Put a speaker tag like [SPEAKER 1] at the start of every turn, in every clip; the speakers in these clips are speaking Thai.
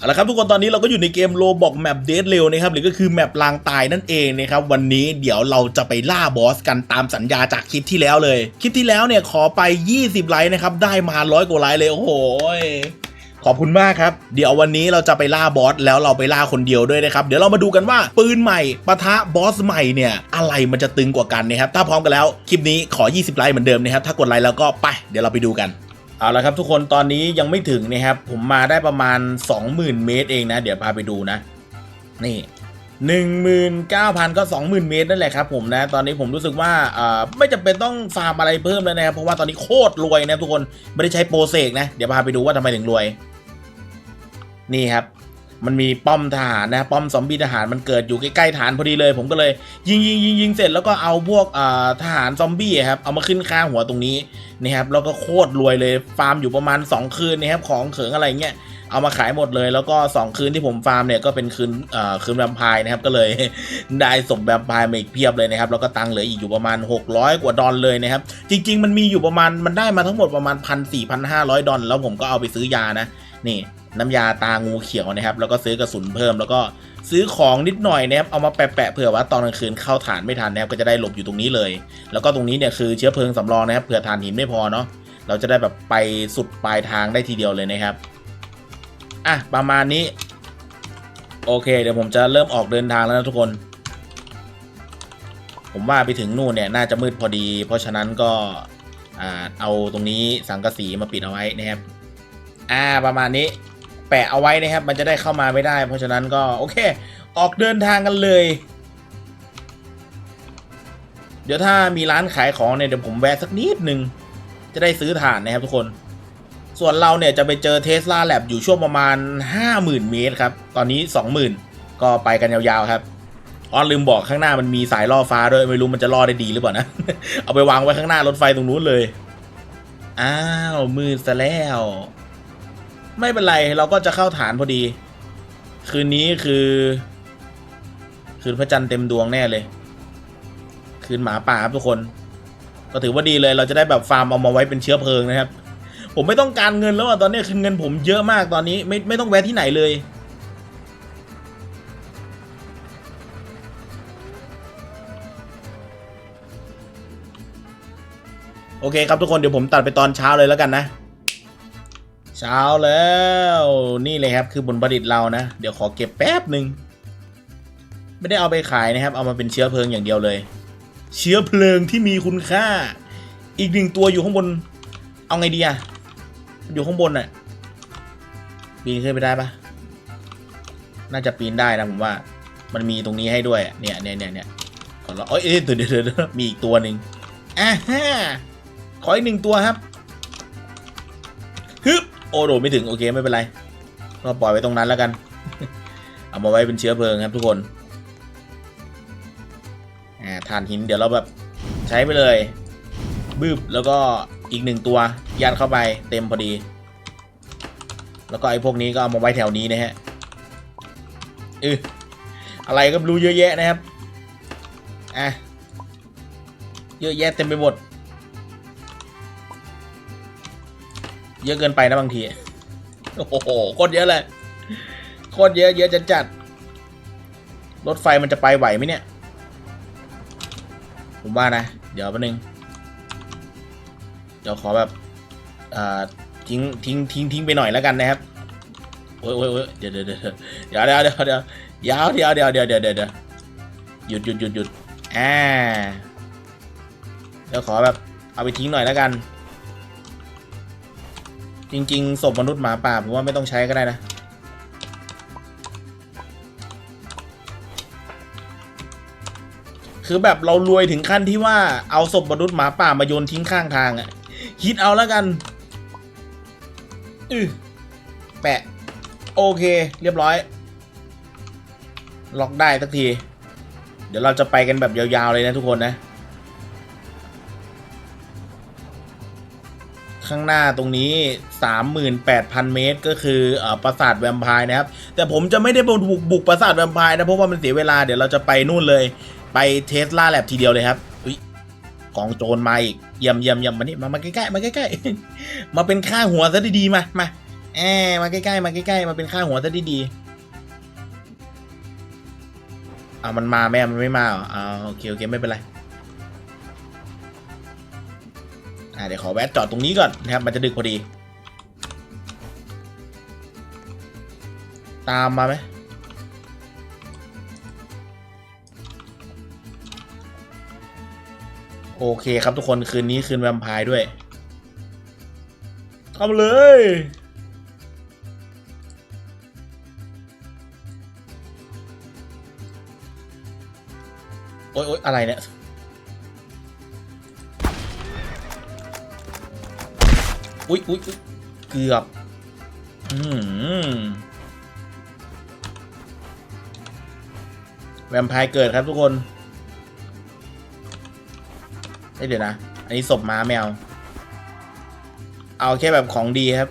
[SPEAKER 1] เอาละครับทุกคนตอนนี้เราก็อยู่ในเกมโลบอกแมปเดทเร็วนะครับหรือก็คือแมปลางตายนั่นเองนะครับวันนี้เดี๋ยวเราจะไปล่าบอสกันตามสัญญาจากคลิปที่แล้วเลย คลิปที่แล้วเนี่ยขอไป 20 ไลค์นะครับได้มาร้อยกว่าไลค์เลยโอ้โหขอบคุณมากครับ เดี๋ยววันนี้เราจะไปล่าบอสแล้วเราไปล่าคนเดียวด้วยนะครับ เดี๋ยวเรามาดูกันว่าปืนใหม่ปะทะบอสใหม่เนี่ย อะไรมันจะตึงกว่ากันนะครับถ้าพร้อมกันแล้วคลิปนี้ขอ 20 ไลค์เหมือนเดิมนะครับถ้ากดไลค์แล้วก็ไปเดี๋ยวเราไปดูกัน เอาละครับทุกคนตอนนี้ยังไม่ถึงนะครับ ผมมาได้ประมาณ 20,000 เมตรเองนะ เดี๋ยวพาไปดูนะ นี่19,000 ก็ 20,000 เมตรนั่นแหละครับผมนะ ตอนนี้ผมรู้สึกว่าไม่จำเป็นต้องฟาร์มอะไรเพิ่มแล้วนะครับ เพราะว่าตอนนี้โคตรรวยนะทุกคนไม่ได้ใช้โปรเซกนะ เดี๋ยวพาไปดูว่าทำไมถึงรวย นี่ครับ มันมีป้อมทหารนะป้อมซอมบี้ทหารมันเกิดอยู่ใกล้ๆฐานพอดีเลย ผมก็เลย ยิงยิงยิงยิงเสร็จแล้วก็เอาพวกทหารซอมบี้อะครับเอามาขึ้นค่าหัวตรงนี้นะครับแล้วก็โคตรรวยเลยฟาร์มอยู่ประมาณ 2 คืนนะครับของเขิงอะไรเงี้ยเอามาขายหมดเลยแล้วก็ 2 คืนที่ผมฟาร์มเนี่ยก็เป็นคืนคืนแวมไพร์นะครับก็เลยได้สมแวมไพร์มาอีกเพียบเลยนะครับแล้วก็ตังค์เหลืออีกอยู่ประมาณ 600 กว่าดอลเลยนะครับจริง ๆ มันมีอยู่ประมาณมันได้มาทั้งหมดประมาณ1 4 0 0 500ดอลแล้วผมก็เอาไปซื้อยานะนี่ น้ำยาตางูเขียวนะครับ แล้วก็ซื้อกระสุนเพิ่ม แล้วก็ซื้อของนิดหน่อยนะครับ เอามาแปะๆเผื่อว่าตอนกลางคืนเข้าฐานไม่ทันนะครับ ก็จะได้หลบอยู่ตรงนี้เลย แล้วก็ตรงนี้เนี่ยคือเชื้อเพลิงสำรองนะครับ เผื่อฐานหินไม่พอเนาะ เราจะได้แบบไปสุดปลายทางได้ทีเดียวเลยนะครับ อะประมาณนี้ โอเค เดี๋ยวผมจะเริ่มออกเดินทางแล้วนะทุกคน ผมว่าไปถึงนู่นเนี่ยน่าจะมืดพอดี เพราะฉะนั้นก็อเอาตรงนี้สังกะสีมาปิดเอาไว้นะครับ อ่าประมาณนี้ แปะเอาไว้นะครับ มันจะได้เข้ามาไม่ได้ เพราะฉะนั้นก็โอเค ออกเดินทางกันเลย เดี๋ยวถ้ามีร้านขายของเนี่ยเดี๋ยวผมแวะสักนิดหนึ่งจะได้ซื้อถ่านนะครับทุกคน ส่วนเราเนี่ยจะไปเจอเทสลาแลบอยู่ช่วงประมาณ 50,000 เมตรครับ ตอนนี้ 20,000 ก็ไปกันยาวๆครับอ๋อลืมบอกข้างหน้ามันมีสายล่อฟ้าด้วยไม่รู้มันจะล่อได้ดีหรือเปล่านะ เอาไปวางไว้ข้างหน้ารถไฟตรงนู้นเลย อ้าวมืดซะแล้ว ไม่เป็นไรเราก็จะเข้าฐานพอดี คืนนี้คือ คืนพระจันทร์เต็มดวงแน่เลย คืนหมาป่าครับทุกคน ก็ถือว่าดีเลยเราจะได้แบบฟาร์มเอามาไว้เป็นเชื้อเพลิงนะครับ ผมไม่ต้องการเงินแล้วอะตอนนี้คือเงินผมเยอะมากตอนนี้ ไม่ไม่ต้องแวะที่ไหนเลยโอเคครับทุกคนเดี๋ยวผมตัดไปตอนเช้าเลยแล้วกันนะ เช้าแล้วนี่เลยครับคือผลผลิตเรานะ เดี๋ยวขอเก็บแป๊บหนึ่งไม่ได้เอาไปขายนะครับ เอามาเป็นเชื้อเพลิงอย่างเดียวเลย เชื้อเพลิงที่มีคุณค่า อีกหนึ่งตัวอยู่ข้างบน เอาไงดีอะอยู่ข้างบนน่ะปีนขึ้นไปได้ปะน่าจะปีนได้นะผมว่า มันมีตรงนี้ให้ด้วยเนี่ยเนี่ยเนี่ยเนี่ยขอรอเอ้ยเอ้ยเดี๋ยวเดี๋ยวเดี๋ยวมีอีกตัวหนึ่งอ่าฮะขออีกหนึ่งตัวครับ โอ้โดดไม่ถึงโอเคไม่เป็นไรก็ปล่อยไว้ตรงนั้นแล้วกัน เอามาไว้เป็นเชื้อเพลิงครับทุกคนอ่าถ่านหินเดี๋ยวเราแบบใช้ไปเลยบึบแล้วก็อีกหนึ่งตัวยัดเข้าไปเต็มพอดี แล้วก็ไอ้พวกนี้ก็เอามาไว้แถวนี้นะฮะเอออะไรก็รู้เยอะแยะนะครับอะเยอะแยะเต็มไปหมด เยอะเกินไปนะบางที โอ้โหโคตรเยอะเลย โคตรเยอะ เยอะจัดจัด รถไฟมันจะไปไหวไหมเนี่ย ผมว่านะ เดี๋ยวแป๊บนึง เดี๋ยวขอแบบอ่าทิ้งทิ้งทิ้งทิ้งไปหน่อยแล้วกันนะครับโอ้ยโอ้ยโอ้ยเดี๋ยวเดี๋ยวเดี๋ยวเดี๋ยวเดี๋ยวเดี๋ยวเดี๋ยวเดี๋ยวเดี๋ยวเดี๋ยวเดี๋ยวเดี๋ยวเดี๋ยวหยุดหยุดหยุดหยุดอ่าเดี๋ยวขอแบบเอาไปทิ้งหน่อยแล้วกัน จริงๆศพมนุษย์หมาป่าผมว่าไม่ต้องใช้ก็ได้นะ คือแบบเรารวยถึงขั้นที่ว่าเอาศพมนุษย์หมาป่ามาโยนทิ้งข้างทางอะคิดเอาแล้วกันอือแปะ โอเค เรียบร้อย ล็อกได้สักที เดี๋ยวเราจะไปกันแบบยาวๆเลยนะทุกคนนะ ข้างหน้าตรงนี้ 38,000 เมตร ก็คืออปราสาทแวมไพร์นะครับ แต่ผมจะไม่ได้บุกบุกปราสาทแวมไพร์นะ เพราะว่ามันเสียเวลาเดี๋ยวเราจะไปนู่นเลย ไปเทสลาแลบทีเดียวเลยครับอุ๊ยกองโจรมาอีกเยี่ยมเยี่ยมเยี่ยมมานี่มามาใกล้ๆมาใกล้ๆมาเป็นค่าหัวซะดีๆมามาแอมมาใกล้ๆมาใกล้ๆมาเป็นค่าหัวซะดีๆอ่ามันมาแม่มันไม่มาเหรออ่าโอเคโอเคไม่เป็นไร อ่าเดี๋ยวขอแวะจอดตรงนี้ก่อนนะครับ มันจะดึกพอดี ตามมาไหมโอเคครับทุกคนคืนนี้คืนแวมไพร์ด้วยเข้าเลย โอ๊ยโอ๊ยอะไรเนี่ย อุ๊ยอุ๊ยอุ๊ยเกือบ อืมแวมไพร์เกิดครับทุกคนเอ้เดี๋ยวนะ อันนี้ศพม้าแมว เอาแค่แบบของดีครับ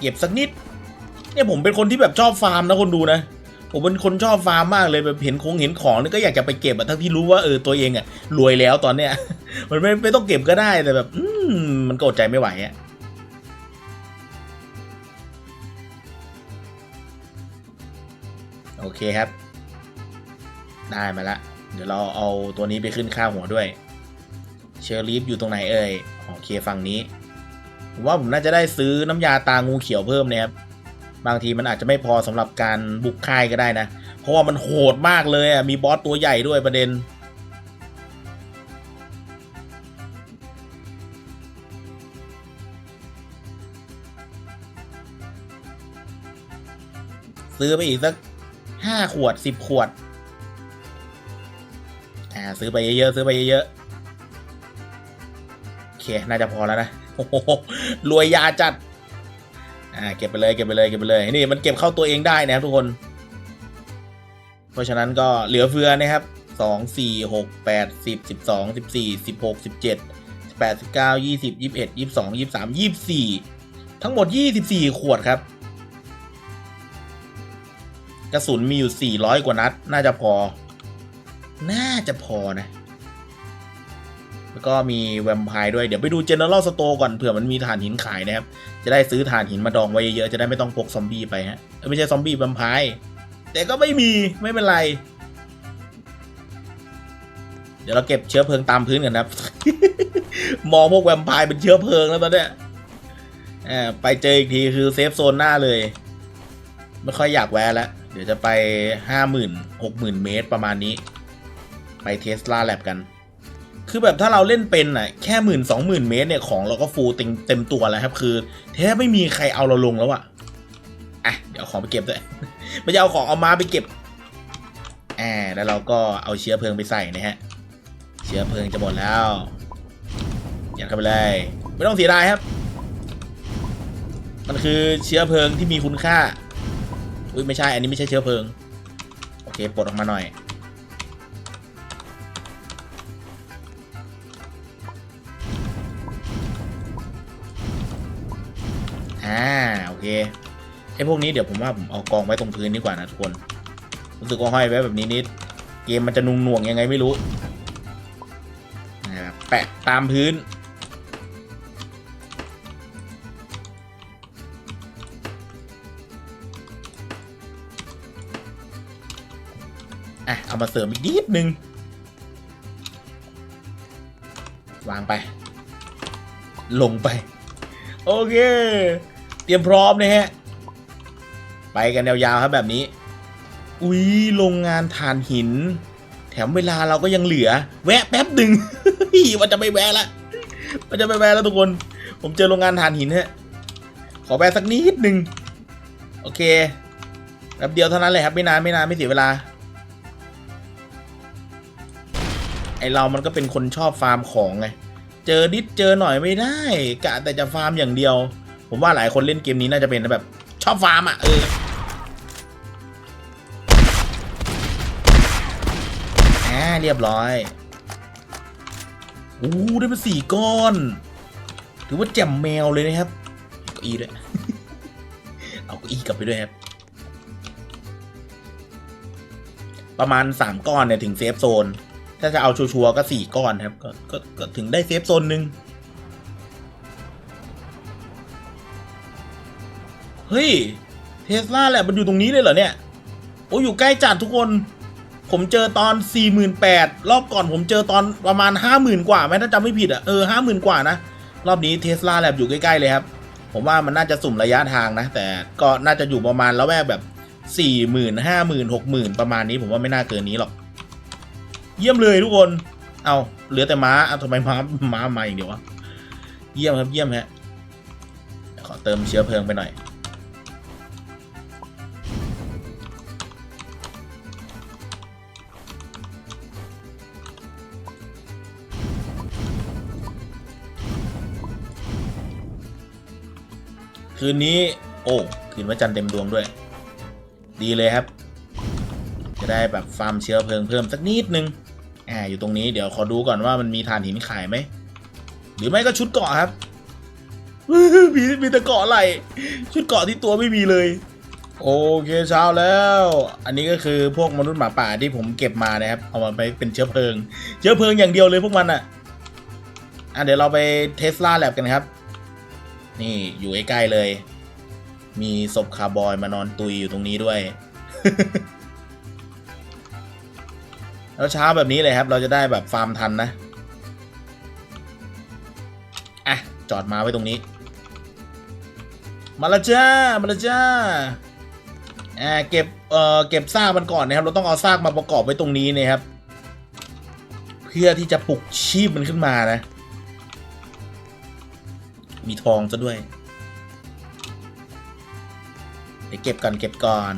[SPEAKER 1] เก็บสักนิด เนี่ยผมเป็นคนที่แบบชอบฟาร์มนะคนดูนะ ผมเป็นคนชอบฟาร์มมากเลยแบบเห็นคงเห็นของนี่ก็อยากจะไปเก็บอะทั้งที่รู้ว่าเออตัวเองอะรวยแล้วตอนเนี้ย มันไม่ไม่ต้องเก็บก็ได้แต่แบบอืมมันก็อดใจไม่ไหวอะโอเคครับ ได้มาละ เดี๋ยวเราเอาตัวนี้ไปขึ้นค่าหัวด้วย เชอร์ลีฟอยู่ตรงไหนเอ่ยโอเคฝั่งนี้ผมว่าผมน่าจะได้ซื้อน้ำยาตางูเขียวเพิ่มนะครับบางทีมันอาจจะไม่พอสำหรับการบุกค่ายก็ได้นะ เพราะว่ามันโหดมากเลยอะมีบอสตัวใหญ่ด้วยประเด็น ซื้อไปอีกสักห้าขวดสิบขวด อ่า ซื้อไปเยอะๆซื้อไปเยอะๆโอเค น่าจะพอแล้วนะโอ้โหรวยยาจัด อ่า เก็บไปเลยเก็บไปเลยเก็บไปเลย นี่มันเก็บเข้าตัวเองได้นะครับทุกคน เพราะฉะนั้นก็เหลือเฟือนะครับสองสี่หกแปดสิบสิบสองสิบสี่สิบหกสิบเจ็ดแปดสิบเก้ายี่สิบยี่สิบเอ็ดยี่สิบสองยี่สิบสามยี่สิบสี่ทั้งหมดยี่สิบสี่ขวดครับ ระสุนมีอยู่ 400 กว่านัด น่าจะพอ น่าจะพอนะ แล้วก็มีแวมไพร์ด้วย เดี๋ยวไปดู General Store ก่อนเผื่อมันมีถ่านหินขายนะครับ จะได้ซื้อถ่านหินมาดองไว้เยอะๆ จะได้ไม่ต้องพกซอมบี้ไปฮะ ไม่ใช่ซอมบี้แวมไพร์แต่ก็ไม่มีไม่เป็นไร เดี๋ยวเราเก็บเชื้อเพลิงตามพื้นกันนะครับ มองพวกแวมไพร์เป็นเชื้อเพลิงแล้วตอนเนี้ยไปเจออีกทีคือเซฟโซนหน้าเลย ไม่ค่อยอยากแวะแล้ว ดี๋ยวจะไปห้าหมื่นหกหมื่นเมตรประมาณนี้ ไปเทสลาแลบกัน คือแบบถ้าเราเล่นเป็นอะแค่หมื่นสองหมื่นเมตรเนี่ยของเราก็ฟูเต็มเต็มตัวแล้วครับ คือแทบไม่มีใครเอาเราลงแล้วอะอะเดี๋ยวของไปเก็บด้วยไม่จะเอาของเอามาไปเก็บแอ่าแล้วเราก็เอาเชื้อเพลิงไปใส่นะฮะ เชื้อเพลิงจะหมดแล้วยัดเข้าไปเลยไม่ต้องเสียดายครับ มันคือเชื้อเพลิงที่มีคุณค่า อุ้ยไม่ใช่อันนี้ไม่ใช่เชื้อเพลิง โอเคปลดออกมาหน่อย อ่าโอเคไอ้พวกนี้เดี๋ยวผมว่าผมเอากองไว้ตรงพื้นดีกว่านะทุกคนรู้สึกว่าห้อยไว้แบบนี้นิดเกมมันจะนุ่งหน่วงยังไงไม่รู้นะครับแปะตามพื้น เอามาเสริมอีกนิดนึง วางไป ลงไป โอเค เตรียมพร้อมนะฮะ ไปกันยาวๆครับแบบนี้ อุ้ยโรงงานถ่านหิน แถมเวลาเราก็ยังเหลือ แวะแป๊บหนึ่งมันจะไม่แวะละมันจะไม่แวะแล้วทุกคน ผมเจอโรงงานถ่านหินฮะ ขอแวะสักนิดหนึ่งโอเคแป๊บเดียวเท่านั้นเลยครับ ไม่นานไม่นานไม่เสียเวลา ไอเรามันก็เป็นคนชอบฟาร์มของไง เจอนิดเจอหน่อยไม่ได้กะแต่จะฟาร์มอย่างเดียว ผมว่าหลายคนเล่นเกมนี้น่าจะเป็นแบบ ชอบฟาร์มอะเอออ่าเรียบร้อยอู้ได้มาสี่ก้อน ถือว่าแจ่มแมวเลยนะครับเก้าอี้ด้วย เอาเก้าอี้กลับไปด้วยครับ ประมาณสามก้อนเนี่ยถึงเซฟโซน ถ้าจะเอาชัวร์ๆก็สี่ก้อนครับกกก็ถึงได้เซฟโซนหนึ่งเฮ้ยเทสลาแหละมันอยู่ตรงนี้เลยเหรอเนี่ย โอ้อยู่ใกล้จัดทุกคน ผมเจอตอน 48,000 รอบก่อนผมเจอตอนประมาณ 50,000 กว่าไหมถ้าจำไม่ผิดอะเออ50,000 กว่านะ รอบนี้เทสลาแลบอยู่ใกล้ ๆ เลยครับ ผมว่ามันน่าจะสุ่มระยะทางนะ แต่ก็น่าจะอยู่ประมาณแล้วแวกแบบ 40,000 50,000 60,000 ประมาณนี้ผมว่าไม่น่าเกินนี้หรอก เยี่ยมเลยทุกคน เอาเหลือแต่ม้าเอาทำไมม้าม้ามาอย่างเดียววะ เยี่ยมครับเยี่ยมฮะ ขอเติมเชื้อเพลิงไปหน่อย คืนนี้ โอ้ คืนพระจันทร์เต็มดวงด้วย ดีเลยครับ จะได้แบบฟาร์มเชื้อเพลิงเพิ่มสักนิดนึง อ่าอยู่ตรงนี้เดี๋ยวขอดูก่อนว่ามันมีถ่านหินขายไหม หรือไม่ก็ชุดเกาะครับ มีมีแต่เกาะอะไรชุดเกาะที่ตัวไม่มีเลย โอเคเช้าแล้ว อันนี้ก็คือพวกมนุษย์หมาป่าที่ผมเก็บมานะครับ เอามาไปเป็นเชื้อเพลิง เชื้อเพลิงอย่างเดียวเลยพวกมันอะอะเดี๋ยวเราไปเทสลาแลบกันครับ นี่อยู่ใกล้ๆเลย มีศพคาร์บอยมานอนตุยอยู่ตรงนี้ด้วย แล้วเช้าแบบนี้เลยครับ เราจะได้แบบฟาร์มทันนะ อะ จอดมาไว้ตรงนี้ มาละจ้า มาละจ้าอ่าเก็บ เอ่อ เก็บซากมันก่อนนะครับ เราต้องเอาซากมาประกอบไว้ตรงนี้นะครับ เพื่อที่จะปลุกชีพมันขึ้นมานะ มีทองซะด้วยเดี๋ยวเก็บก่อนเก็บก่อน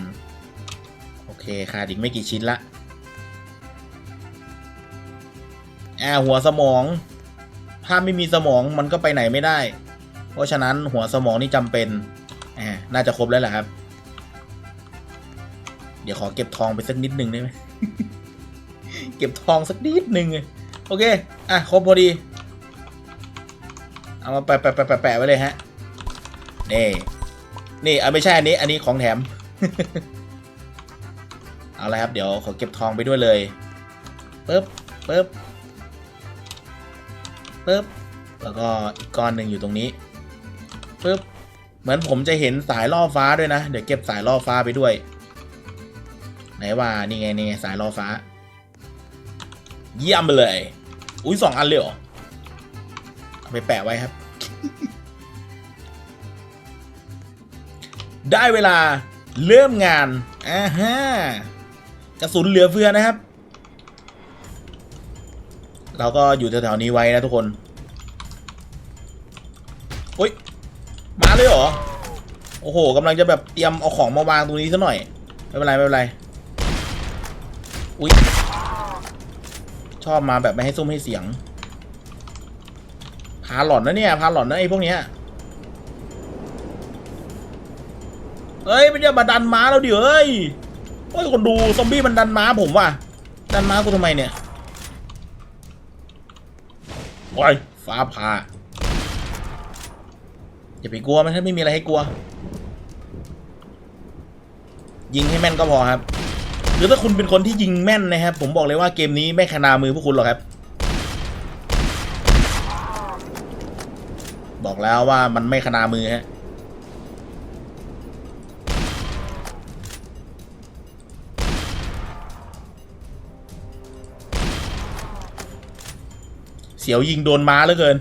[SPEAKER 1] โอเคขาดอีกไม่กี่ชิ้นละ อ่าหัวสมอง ถ้าไม่มีสมองมันก็ไปไหนไม่ได้ เพราะฉะนั้นหัวสมองนี่จำเป็นอ่าน่าจะครบแล้วแหละครับ เดี๋ยวขอเก็บทองไปสักนิดหนึ่งได้ไหมเก็บทองสักนิดหนึ่งโอเค อะครบพอดี เอามาแปะแปะแปะแปะแปะไว้เลยฮะ นี่ นี่เอาไม่ใช่อันนี้ อันนี้ของแถม เอาละครับ เดี๋ยวขอเก็บทองไปด้วยเลยปึ๊บปึ๊บ ปึ๊บแล้วก็อีกก้อนหนึ่งอยู่ตรงนี้ปึ๊บเหมือนผมจะเห็นสายล่อฟ้าด้วยนะ เดี๋ยวเก็บสายล่อฟ้าไปด้วย ไหนว่านี่ไงนี่ไงสายล่อฟ้า เยี่ยมไปเลย อุ้ยสองอันเลยเหรอเอาไปแปะไว้ครับ ได้เวลาเริ่มงานอ่าฮะกระสุนเหลือเฟือนะครับ เราก็อยู่แถวๆนี้ไว้นะทุกคนโอ้ยมาเลยเหรอ โอ้โหกำลังจะแบบเตรียมเอาของมาวางตรงนี้ซะหน่อย ไม่เป็นไรไม่เป็นไร อุ้ยชอบมาแบบไม่ให้ซุ้มให้เสียง พาหลอนนะเนี่ยพาหลอนนะไอ้พวกเนี้ยเฮ้ยมันจะมาดันม้าเราดิเฮ้ยโอ้ยคนดูซอมบี้มันดันม้าผมว่ะดันม้ากูทำไมเนี่ย โอ้ยฟ้าผ่าอย่าไปกลัวมันถ้าไม่มีอะไรให้กลัว ยิงให้แม่นก็พอครับ หรือถ้าคุณเป็นคนที่ยิงแม่นนะครับ ผมบอกเลยว่าเกมนี้ไม่ขนามือพวกคุณหรอกครับ บอกแล้วว่ามันไม่ขนามือฮะ สียวยิงโดนม้าเหลือเกิน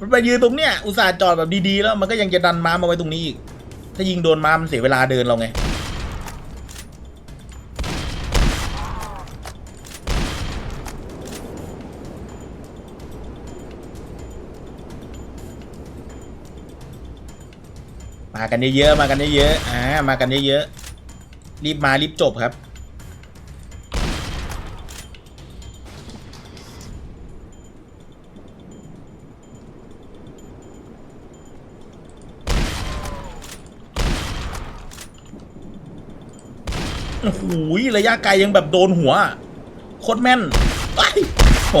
[SPEAKER 1] มันไปยืนตรงเนี้ยอุตส่าห์จอดแบบดีๆแล้วมันก็ยังจะดันม้ามาไว้ตรงนี้อีก ถ้ายิงโดนม้ามันเสียเวลาเดินเราไง มากันเยอะๆมากันเยอะๆอ่ามากันเยอะๆรีบมารีบจบครับ โอ้โหระยะไกลยังแบบโดนหัว โคตรแม่นไอ้ยโอ้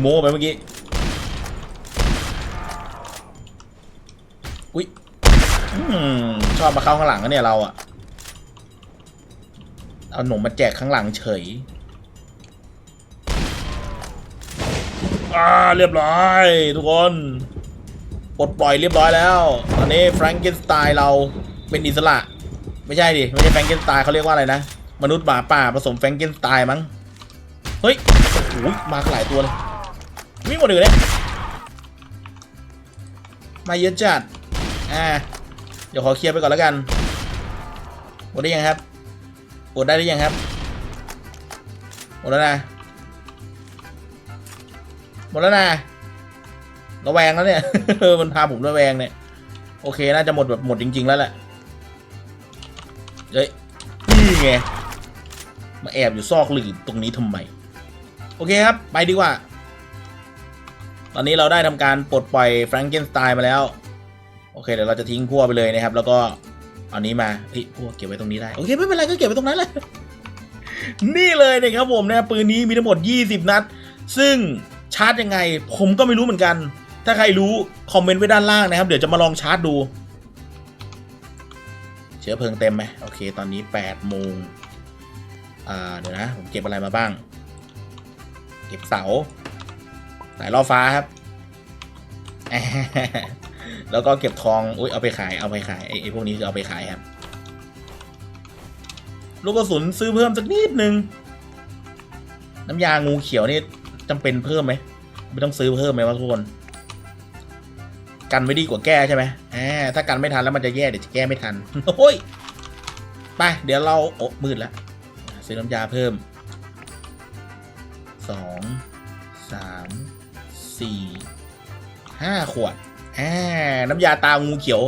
[SPEAKER 1] โมไปเมื่อกี้ อุ้ยอชอบมาเข้าข้างหลังกันเนี่ยเราอะเอาหนมมาแจกข้างหลังเฉยอ่าเรียบร้อย ทุกคนปลดปล่อยเรียบร้อยแล้ว ตอนนี้แฟรงเกนสไตล์เราเป็นอิสระ ไม่ใช่ดิ ไม่ใช่แฟรงเกนสไตล์เขาเรียกว่าอะไรนะ มนุษย์หมาป่าผสมแฟรงเกนสไตล์มั้ง เฮ้ยโอ้โหมาหลายตัวเลยวิ่งหมดเลยเนี่ยมาเยอะจัด อ่า เดี๋ยวขอเคลียร์ไปก่อนแล้วกันหมดได้ยังครับหมดได้หรือยังครับหมดแล้วนะหมดแล้วนะระแวงแล้วเนี่ย มันพาผมระแวงเนี่ย โอเค น่าจะหมดแบบหมดจริง ๆ แล้วแหละ เฮ้ยนี่ไง มาแอบอยู่ซอกหลืบตรงนี้ทำไม โอเคครับ ไปดีกว่า ตอนนี้เราได้ทำการปลดปล่อยแฟรงเกนสไตล์มาแล้ว โอเค เดี๋ยวเราจะทิ้งพั่วไปเลยนะครับ แล้วก็เอานี้มาเฮ้ยพั่วเก็บไว้ตรงนี้ได้ โอเค ไม่เป็นไรก็เก็บไว้ตรงนั้นแหละ นี่เลยนะครับผมนะปืนนี้มีทั้งหมด 20 นัด ซึ่งชาร์จยังไง ผมก็ไม่รู้เหมือนกัน ถ้าใครรู้คอมเมนต์ไว้ด้านล่างนะครับ เดี๋ยวจะมาลองชาร์จดู เชื้อเพลิงเต็มไหมโอเค ตอนนี้8โมงเดี๋ยวนะ ผมเก็บอะไรมาบ้าง เก็บเสาสายล่อฟ้าครับ แล้วก็เก็บทอง อุ้ยเอาไปขาย เอาไปขายไอไอ้พวกนี้คือเอาไปขายครับ ลูกกระสุนซื้อเพิ่มสักนิดนึง น้ำยางูเขียวนี่จำเป็นเพิ่มไหม ไม่ต้องซื้อเพิ่มไหมวะทุกคน กันไม่ดีกว่าแก้ใช่ไหมอ่าถ้ากันไม่ทันแล้วมันจะแย่เดี๋ยวจะแก้ไม่ทันโอ้ยไปเดี๋ยวเราโอ้มืดแล้วซื้อน้ำยาเพิ่มสองสามสี่ห้าขวดอ่าน้ำยาตางูเขียว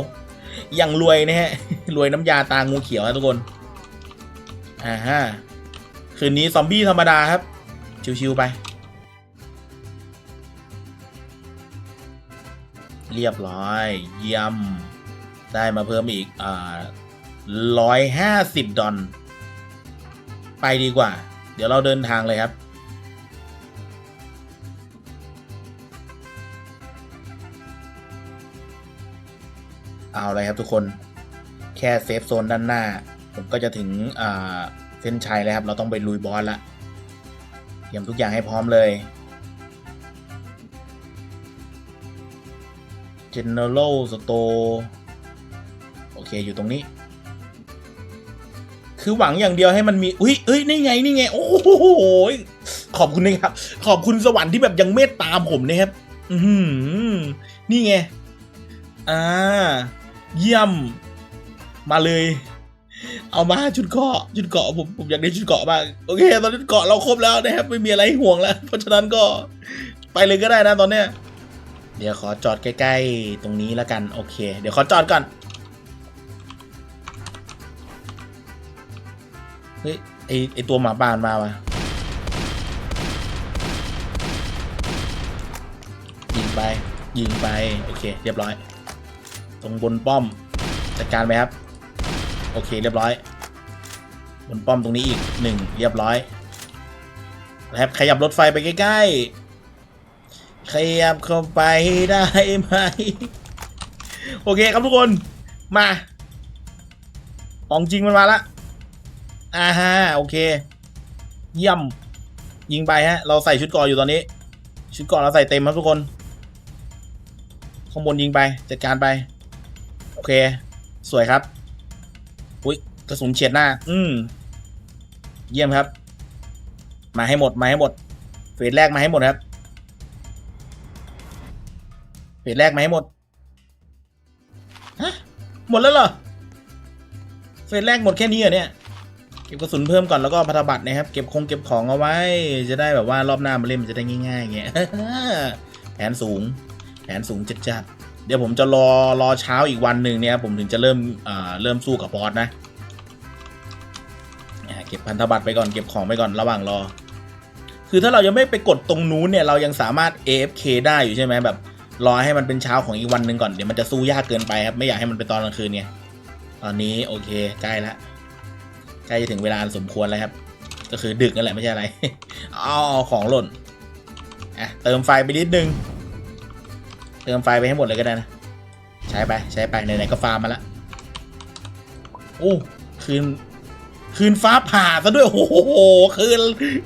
[SPEAKER 1] ยังรวยนะฮะรวยน้ำยาตางูเขียวนะทุกคนอ่าฮะคืนนี้ซอมบี้ธรรมดาครับ ชิวๆไป เรียบร้อย เยี่ยม ได้มาเพิ่มอีกอ่าร้อยห้าสิบดอลไปดีกว่า เดี๋ยวเราเดินทางเลยครับ เอาเลยครับทุกคน แค่เซฟโซนด้านหน้า ผมก็จะถึงเส้นชัยแล้วครับ เราต้องไปลุยบอสละเตรียมทุกอย่างให้พร้อมเลย General Store โอเค อยู่ตรงนี้ คือหวังอย่างเดียวให้มันมี อุ้ยเอ้ย นี่ไง นี่ไง โอ้โห ขอบคุณนะครับ ขอบคุณสวรรค์ที่แบบยังเมตตามผมนะครับ อือหือนี่ไง อ่า เยี่ยม มาเลย เอามาชุดเกาะ ชุดเกาะผม ผมอยากได้ชุดเกาะบ้างโอเค ตอนนี้เกาะเราครบแล้วนะครับ ไม่มีอะไรห่วงแล้ว เพราะฉะนั้นก็ ไปเลยก็ได้นะตอนเนี้ย เดี๋ยวขอจอดใกล้ ๆ ตรงนี้แล้วกัน โอเค เดี๋ยวขอจอดก่อน เฮ้ย ไอไอตัวหมาป่านมาวะยิงไป ยิงไป โอเค เรียบร้อย ตรงบนป้อม จัดการไปครับ โอเค เรียบร้อย บนป้อมตรงนี้อีกหนึ่งเรียบร้อยนะครับขยับรถไฟไปใกล้ ๆ ขยับเข้าไปได้ไหม โอเคครับทุกคน มา ของจริงมันมาละอ่าฮะโอเค เยี่ยม ยิงไปฮะ เราใส่ชุดเกราะอยู่ตอนนี้ ชุดเกราะเราใส่เต็มครับทุกคน ข้างบนยิงไป จัดการไป โอเค สวยครับ อุ้ยกระสุนเฉียดหน้า อืม เยี่ยมครับ มาให้หมด มาให้หมด เฟสแรกมาให้หมดครับ เฟสแรกมาให้หมด ฮะ หมดแล้วเหรอ เฟสแรกหมดแค่นี้เหรอเนี่ย เก็บกระสุนเพิ่มก่อนแล้วก็พัฒบัตรนะครับ เก็บคงเก็บของเอาไว้ จะได้แบบว่ารอบหน้ามาเล่นมันจะได้ง่ายๆอย่างเงี้ย แผนสูง แผนสูงจัดๆ เดี๋ยวผมจะรอรอเช้าอีกวันหนึ่งเนี่ยผมถึงจะเริ่มอ่าเริ่มสู้กับบอสนะเก็บพันธบัตรไปก่อนเก็บของไปก่อนระหว่างรอ คือถ้าเรายังไม่ไปกดตรงนู้นเนี่ยเรายังสามารถ AFK ได้อยู่ใช่ไหมแบบ รอให้มันเป็นเช้าของอีกวันหนึ่งก่อนเดี๋ยวมันจะสู้ยากเกินไปครับ ไม่อยากให้มันเป็นตอนกลางคืนเนี่ยตอนนี้โอเคใกล้ละใกล้จะถึงเวลาสมควรแล้วครับ ก็คือดึกนั่นแหละไม่ใช่อะไรอาเอาของหล่นอะเติมไฟไปนิดนึงเติมไฟไปให้หมดเลยก็ได้นะใช้ไปใช้ไปไหนๆก็ฟาร์มมาละโอ้คืนคืนฟ้าผ่าซะด้วยโอ้โหคืน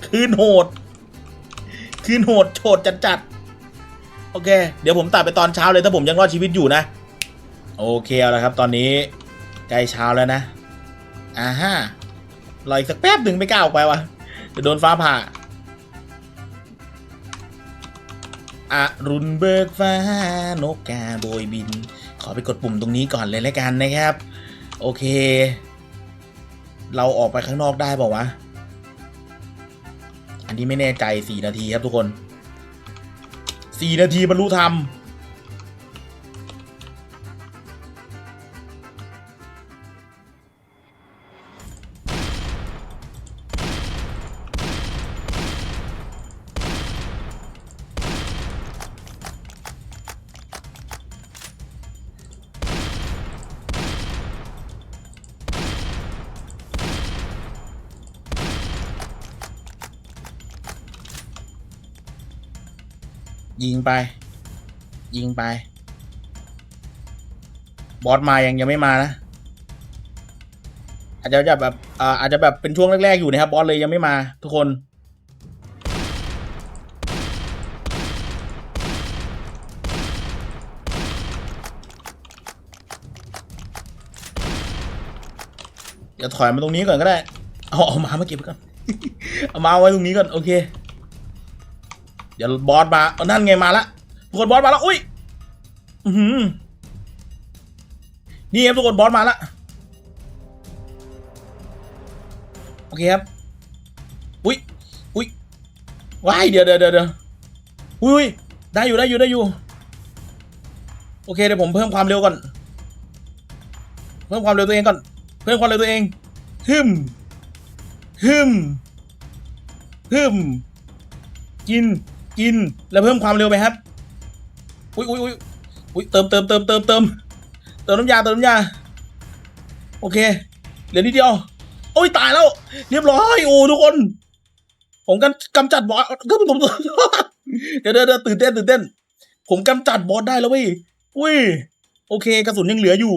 [SPEAKER 1] คืนโหด คืนโหดโฉดจัดจัด โอเค เดี๋ยวผมตัดไปตอนเช้าเลยถ้าผมยังรอดชีวิตอยู่นะ โอเคเอาละครับ ตอนนี้ใกล้เช้าแล้วนะอ่าฮะรออีกสักแป๊บหนึ่งไม่กล้าออกไปวะจะโดนฟ้าผ่าอารุณเบิกฟ้านกกาโบยบิน ขอไปกดปุ่มตรงนี้ก่อนเลยแล้วกันนะครับ โอเค เราออกไปข้างนอกได้ป่าวะ อันนี้ไม่แน่ใจสี่นาทีครับทุกคน 4 นาทีบรรลุธรรม ยิงไป ยิงไป บอสมายังยังไม่มานะ อาจจะแบบอ่าอาจจะแบบเป็นช่วงแรก ๆ อยู่นะครับ บอสเลยยังไม่มา ทุกคน เดี๋ยวถอยมาตรงนี้ก่อนก็ได้ เอาเอามามาเก็บก่อน เอามาไว้ตรงนี้ก่อน โอเค เดี๋ยวบอสมาเอานั่นไงมาละทุกคนบอสมาแล้วอุ้ยอือหือนี่ครับทุกคนบอสมาละโอเคครับอุ้ยอุ้ยว้ายเดี๋ยวเดี๋ยวเดี๋ยวเดี๋ยวอุ้ยอุ้ยได้อยู่ได้อยู่ได้อยู่ โอเคเดี๋ยวผมเพิ่มความเร็วก่อน เพิ่มความเร็วตัวเองก่อน เพิ่มความเร็วตัวเองฮึมฮึมฮึมกิน กิน แล้วเพิ่มความเร็วไปครับ อุ้ยอุ้ยอุ้ยอุ้ยเติมเติมเติมเติมเติมเติมน้ำยาเติมน้ำยา โอเค เหลือนิดเดียว โอ้ยตายแล้ว เรียบร้อยโอ้ทุกคน ผมกันกำจัดบอสก็ผมเดี๋ยวเดี๋ยวเดี๋ยวตื่นเต้นตื่นเต้น ผมกำจัดบอสได้แล้วเว้ยอุ้ย โอเค กระสุนยังเหลืออยู่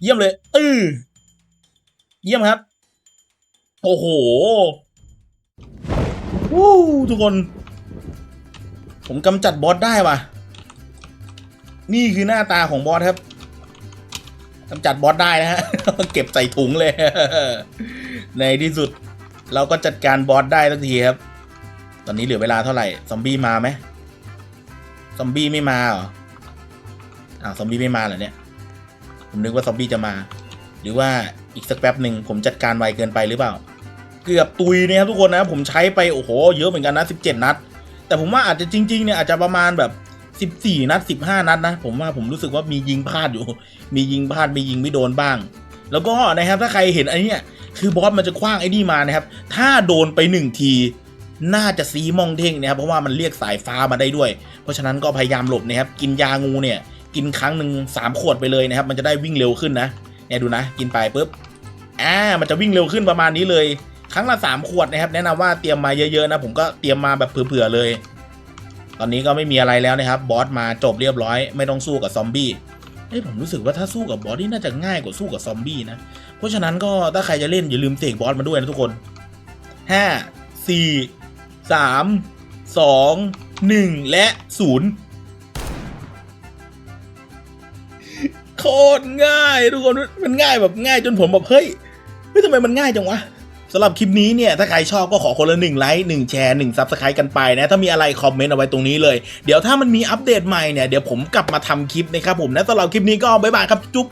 [SPEAKER 1] เยี่ยมเลยเออเยี่ยมครับ โอ้โหวู้ทุกคน ผมกำจัดบอสได้ว่ะ นี่คือหน้าตาของบอสครับกำจัดบอสได้นะฮะ เก็บใส่ถุงเลย ในที่สุด เราก็จัดการบอสได้สักทีครับ ตอนนี้เหลือเวลาเท่าไหร่ ซอมบี้มาไหมซอมบี้ไม่มาเหรอ อ้าวซอมบี้ไม่มาเหรอเนี่ย ผมนึกว่าซอมบี้จะมา หรือว่าอีกสักแป๊บหนึ่งผมจัดการไวเกินไปหรือเปล่า เกือบตุยเนี่ยครับทุกคนนะ ผมใช้ไปโอ้โหเยอะเหมือนกันนะสิบเจ็ดนัด แต่ผมว่าอาจจะจริง ๆ เนี่ยอาจจะประมาณแบบสิบสี่นัดสิบห้านัดนะ ผมว่าผมรู้สึกว่ามียิงพลาดอยู่ มียิงพลาดมียิงไม่โดนบ้าง แล้วก็นะครับถ้าใครเห็นไอ้นี่คือบอสมันจะคว้างไอ้นี่มานะครับ ถ้าโดนไปหนึ่งที น่าจะซีมองเท่งนะครับ เพราะว่ามันเรียกสายฟ้ามาได้ด้วย เพราะฉะนั้นก็พยายามหลบนะครับ กินยางูเนี่ย กินครั้งหนึ่งสามขวดไปเลยนะครับ มันจะได้วิ่งเร็วขึ้นนะเนี่ยดูนะ กินไปปุ๊บอ่ามันจะวิ่งเร็วขึ้นประมาณนี้เลย ครั้งละสามขวดนะครับ แนะนำว่าเตรียมมาเยอะๆนะผมก็เตรียมมาแบบเผื่อๆเลย ตอนนี้ก็ไม่มีอะไรแล้วนะครับบอสมาจบเรียบร้อย ไม่ต้องสู้กับซอมบี้เอ้ผมรู้สึกว่าถ้าสู้กับบอสนี่น่าจะง่ายกว่าสู้กับซอมบี้นะเพราะฉะนั้นก็ถ้าใครจะเล่นอย่าลืมเสกบอสมาด้วยนะทุกคนห้าสี่สามสองหนึ่งและศูนย์โคตรง่ายทุกคนมันง่ายแบบง่ายจนผมแบบเฮ้ยเฮ้ยทำไมมันง่ายจังวะ สำหรับคลิปนี้เนี่ยถ้าใครชอบก็ขอคนละหนึ่งไลค์หนึ่งแชร์หนึ่งซับสไครต์กันไปนะถ้ามีอะไรคอมเมนต์เอาไว้ตรงนี้เลย เดี๋ยวถ้ามันมีอัปเดตใหม่เนี่ยเดี๋ยวผมกลับมาทำคลิปนะครับผมนะสำหรับคลิปนี้ก็บ๊ายบายครับจุ๊บ